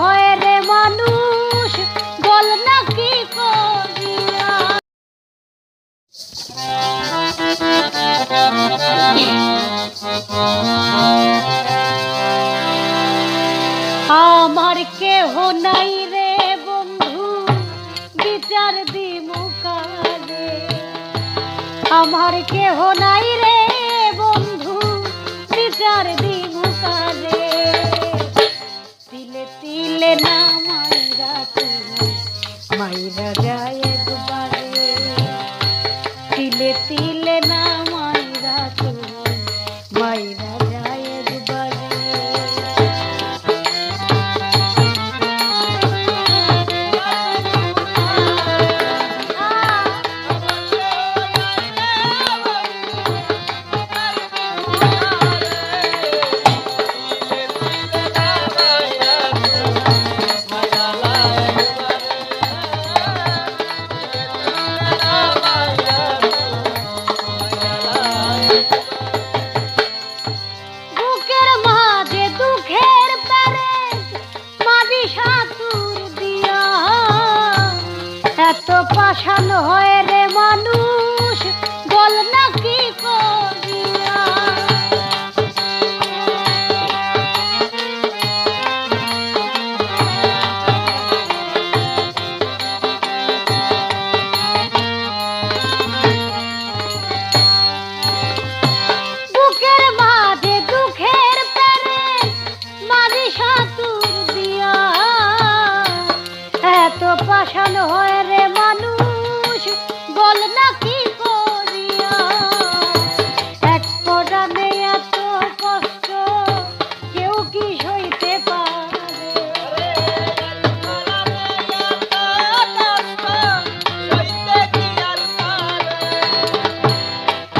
হয় রে মানুষ, বল না কি আমার কেহ নাই রে বন্ধু, বিচার দিমু কারে আমার কেহ নাই রে বন্ধু, বিচার দিমু কারে পাষাণ হয় রে মানুষ বল না কি পাষাণ হয় পরাণে এত কষ্ট কেউ কি সইতে পারে?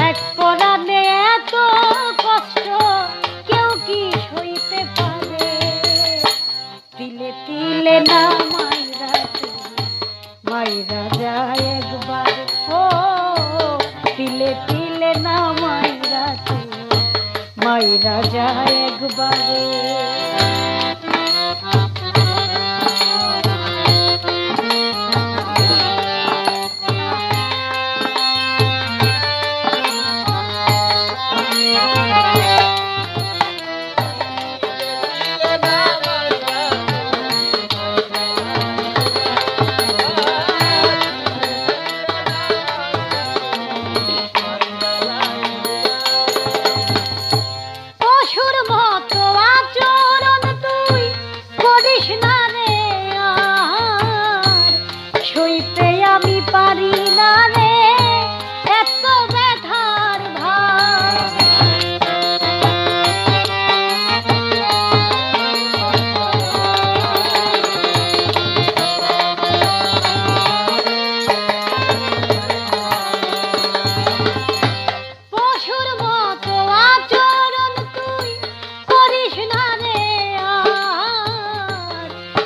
এক পরাণে এত কষ্ট কেউ কি সইতে পারে? তিলে তিলে না মাইরা মাইরা যায় একবার। ও তিলে তিলে না মাইরা মাইরা যায় একবারে।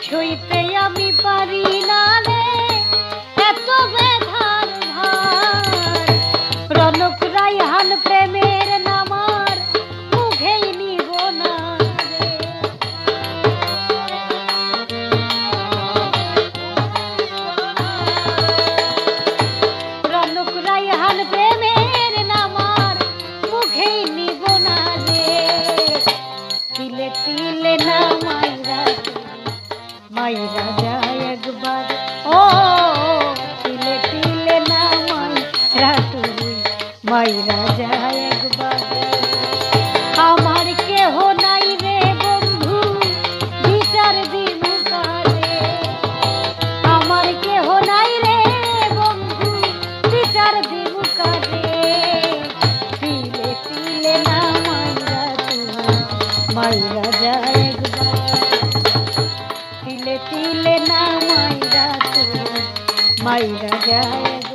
সইতে আমি পারি না माई राजा अकबर ओ तिले तिले ना माई रातु हुई माई राजा अकबर আমার কেহ নাই রে বন্ধু বিচার দিন কালে আমার কেহ নাই রে বন্ধু বিচার দিন কালে তিলে তিলে না মাই রাজা মাই রাজা একবার তিলে তিলে না মাইরা মাইরা যায়